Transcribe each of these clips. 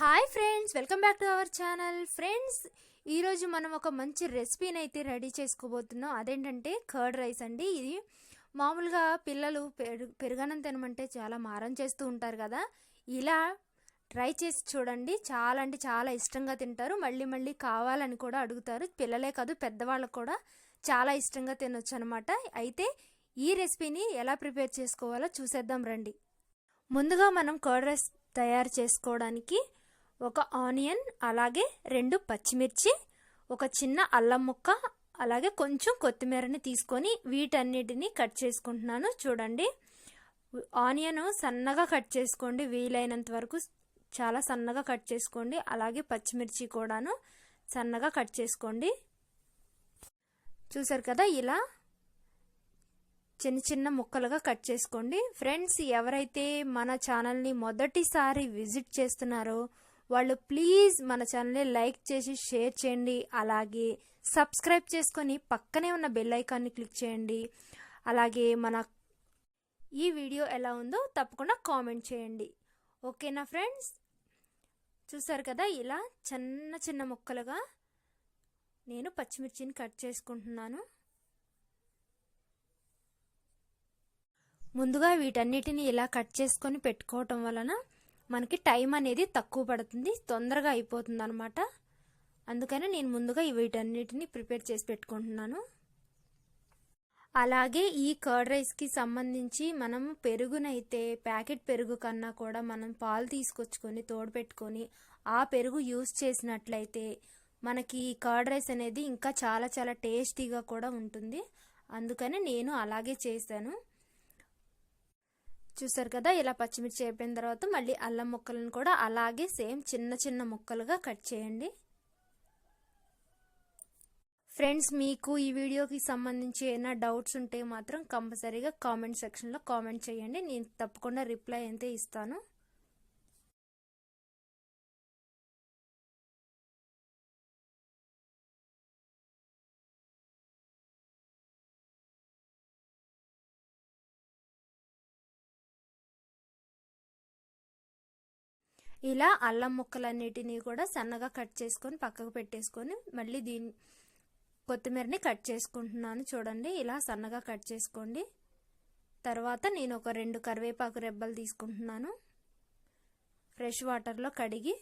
Hi friends welcome back to our channel friends ఈరోజు మనం ఒక మంచి రెసిపీని అయితే రెడీ చేసుకోబోతున్నాం. అదేంటంటే కర్డ్ రైస్ అండి ఇది. మామూలుగా పిల్లలు పెరుగు పెరుగన్నం తినమంటే చాలా మారం చేస్తూ ఉంటారు కదా. ఇలా ట్రై చేసి చూడండి. చాలా అంటే చాలా ఇష్టంగా తింటారు. మళ్ళీ మళ్ళీ కావాలని కూడా అడుగుతారు. పిల్లలే కాదు పెద్దవాళ్ళకు కూడా చాలా ఇష్టంగా తినొచ్చు అనమాట అయితే ఈ రెసిపీని ఎలా ప్రిపేర్ చేసుకోవాలో చూసేద్దాం రండి. ముందుగా మనం కర్డ్ రైస్ తయారు చేసుకోవడానికి ఒక ఆనియన్ అలాగే రెండు పచ్చిమిర్చి ఒక చిన్న అల్లం ముక్క అలాగే కొంచెం కొత్తిమీరని తీసుకొని వీటన్నిటిని కట్ చేసుకుంటున్నాను. చూడండి ఆనియన్ సన్నగా కట్ చేసుకోండి. వీలైనంత వరకు చాలా సన్నగా కట్ చేసుకోండి. అలాగే పచ్చిమిర్చి కూడాను సన్నగా కట్ చేసుకోండి. చూసారు కదా ఇలా చిన్న చిన్న ముక్కలుగా కట్ చేసుకోండి. ఫ్రెండ్స్ ఎవరైతే మన ఛానల్ని మొదటిసారి విజిట్ చేస్తున్నారో వాళ్ళు ప్లీజ్ మన ఛానల్ని లైక్ చేసి షేర్ చేయండి. అలాగే సబ్స్క్రైబ్ చేసుకొని పక్కనే ఉన్న బెల్ ఐకాన్ని క్లిక్ చేయండి. అలాగే మన ఈ వీడియో ఎలా ఉందో తప్పకుండా కామెంట్ చేయండి. ఓకేనా ఫ్రెండ్స్ చూసారు కదా ఇలా చిన్న చిన్న ముక్కలుగా నేను పచ్చిమిర్చిని కట్ చేసుకుంటున్నాను. ముందుగా వీటన్నిటిని ఇలా కట్ చేసుకొని పెట్టుకోవటం వలన మనకి టైం అనేది తక్కువ పడుతుంది తొందరగా అయిపోతుంది అనమాట అందుకని నేను ముందుగా వీటన్నిటిని ప్రిపేర్ చేసి పెట్టుకుంటున్నాను. అలాగే ఈ కర్డ్ రైస్కి సంబంధించి మనం పెరుగునైతే ప్యాకెట్ పెరుగు కన్నా కూడా మనం పాలు తీసుకొచ్చుకొని తోడుపెట్టుకొని ఆ పెరుగు యూస్ చేసినట్లయితే మనకి ఈ కర్డ్ రైస్ అనేది ఇంకా చాలా చాలా టేస్టీగా కూడా ఉంటుంది. అందుకని నేను అలాగే చేశాను. చూసారు కదా ఇలా పచ్చిమిర్చి అయిపోయిన తర్వాత మళ్ళీ అల్లం ముక్కలను కూడా అలాగే సేమ్ చిన్న చిన్న ముక్కలుగా కట్ చేయండి. ఫ్రెండ్స్ మీకు ఈ వీడియోకి సంబంధించి ఏమైనా డౌట్స్ ఉంటే మాత్రం కంపల్సరీగా కామెంట్ సెక్షన్లో కామెంట్ చేయండి. నేను తప్పకుండా రిప్లై అయితే ఇస్తాను. ఇలా అల్లం ముక్కలన్నిటినీ కూడా సన్నగా కట్ చేసుకొని పక్కకు పెట్టేసుకొని మళ్ళీ దీని కొత్తిమీరని కట్ చేసుకుంటున్నాను చూడండి. ఇలా సన్నగా కట్ చేసుకోండి. తర్వాత నేను ఒక రెండు కరివేపాకు రెబ్బలు తీసుకుంటున్నాను. ఫ్రెష్ వాటర్లో కడిగి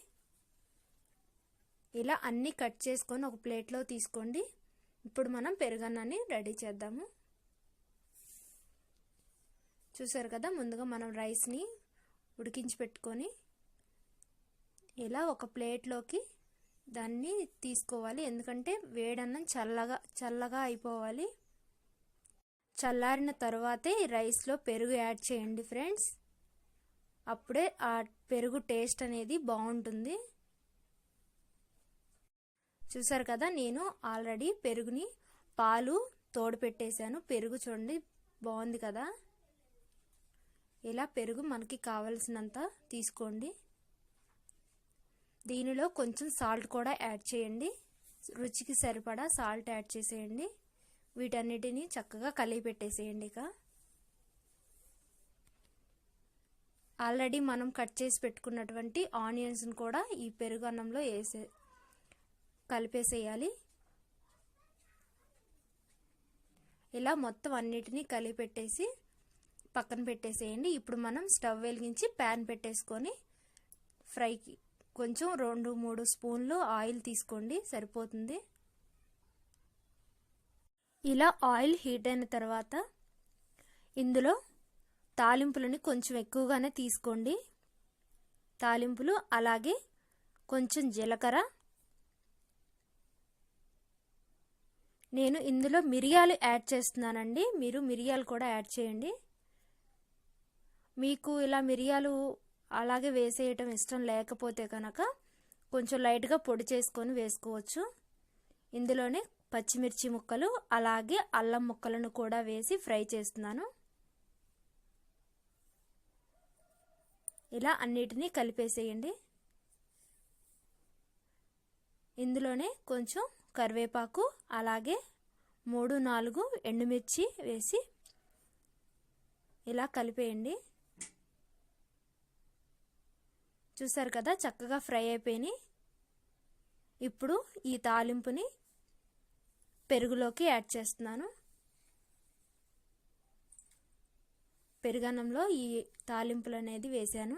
ఇలా అన్నీ కట్ చేసుకొని ఒక ప్లేట్లో తీసుకోండి. ఇప్పుడు మనం పెరుగన్నని రెడీ చేద్దాము. చూసారు కదా ముందుగా మనం రైస్ని ఉడికించి పెట్టుకొని ఇలా ఒక ప్లేట్లోకి దాన్ని తీసుకోవాలి. ఎందుకంటే వేడన్నం చల్లగా చల్లగా అయిపోవాలి. చల్లారిన తర్వాతే రైస్లో పెరుగు యాడ్ చేయండి ఫ్రెండ్స్. అప్పుడే ఆ పెరుగు టేస్ట్ అనేది బాగుంటుంది. చూసారు కదా నేను ఆల్రెడీ పెరుగుని పాలు తోడు పెట్టేశాను పెరుగు చూడండి బాగుంది కదా. ఇలా పెరుగు మనకి కావలసినంత తీసుకోండి. దీనిలో కొంచెం సాల్ట్ కూడా యాడ్ చేయండి. రుచికి సరిపడా సాల్ట్ యాడ్ చేసేయండి. వీటన్నిటిని చక్కగా కలిపి పెట్టేసేయండి ఇక. ఆల్రెడీ మనం కట్ చేసి పెట్టుకున్నటువంటి ఆనియన్స్ని కూడా ఈ పెరుగు అన్నంలో వేసే కలిపేసేయాలి. ఇలా మొత్తం అన్నిటినీ కలిపి పెట్టేసి పక్కన పెట్టేసేయండి. ఇప్పుడు మనం స్టవ్ వెలిగించి ప్యాన్ పెట్టేసుకొని ఫ్రైకి కొంచెం రెండు మూడు స్పూన్లు ఆయిల్ తీసుకోండి సరిపోతుంది. ఇలా ఆయిల్ హీట్ అయిన తర్వాత ఇందులో తాలింపులని కొంచెం ఎక్కువగానే తీసుకోండి. తాలింపులు అలాగే కొంచెం జీలకర్ర. నేను ఇందులో మిరియాలు యాడ్ చేస్తున్నానండి. మీరు మిరియాలు కూడా యాడ్ చేయండి. మీకు ఇలా మిరియాలు అలాగే వేసేయటం ఇష్టం లేకపోతే కనుక కొంచెం లైట్గా పొడి చేసుకొని వేసుకోవచ్చు. ఇందులోనే పచ్చిమిర్చి ముక్కలు అలాగే అల్లం ముక్కలను కూడా వేసి ఫ్రై చేస్తున్నాను. ఇలా అన్నిటినీ కలిపేసేయండి. ఇందులోనే కొంచెం కరివేపాకు అలాగే మూడు నాలుగు ఎండుమిర్చి వేసి ఇలా కలిపేయండి. చూసారు కదా చక్కగా ఫ్రై అయిపోయినాయి. ఇప్పుడు ఈ తాలింపుని పెరుగులోకి యాడ్ చేస్తున్నాను. పెరుగన్నంలో ఈ తాలింపులు అనేది వేశాను.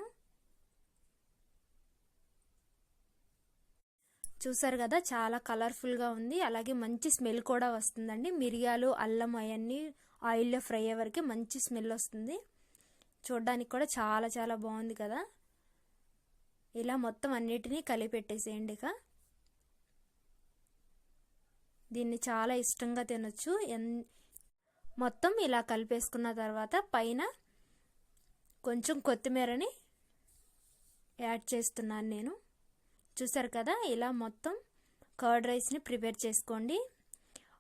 చూసారు కదా చాలా కలర్ఫుల్గా ఉంది. అలాగే మంచి స్మెల్ కూడా వస్తుందండి. మిరియాలు అల్లం అవన్నీ ఆయిల్లో ఫ్రై అయ్యే వరకు మంచి స్మెల్ వస్తుంది. చూడడానికి కూడా చాలా చాలా బాగుంది కదా. ఇలా మొత్తం అన్నిటినీ కలిపెట్టేసేయండి ఇక. దీన్ని చాలా ఇష్టంగా తినొచ్చు. ఎన్ మొత్తం ఇలా కలిపేసుకున్న తర్వాత పైన కొంచెం కొత్తిమీరని యాడ్ చేస్తున్నాను నేను. చూసారు కదా? ఇలా మొత్తం కర్డ్ రైస్ని ప్రిపేర్ చేసుకోండి.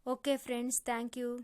Okay friends thank you.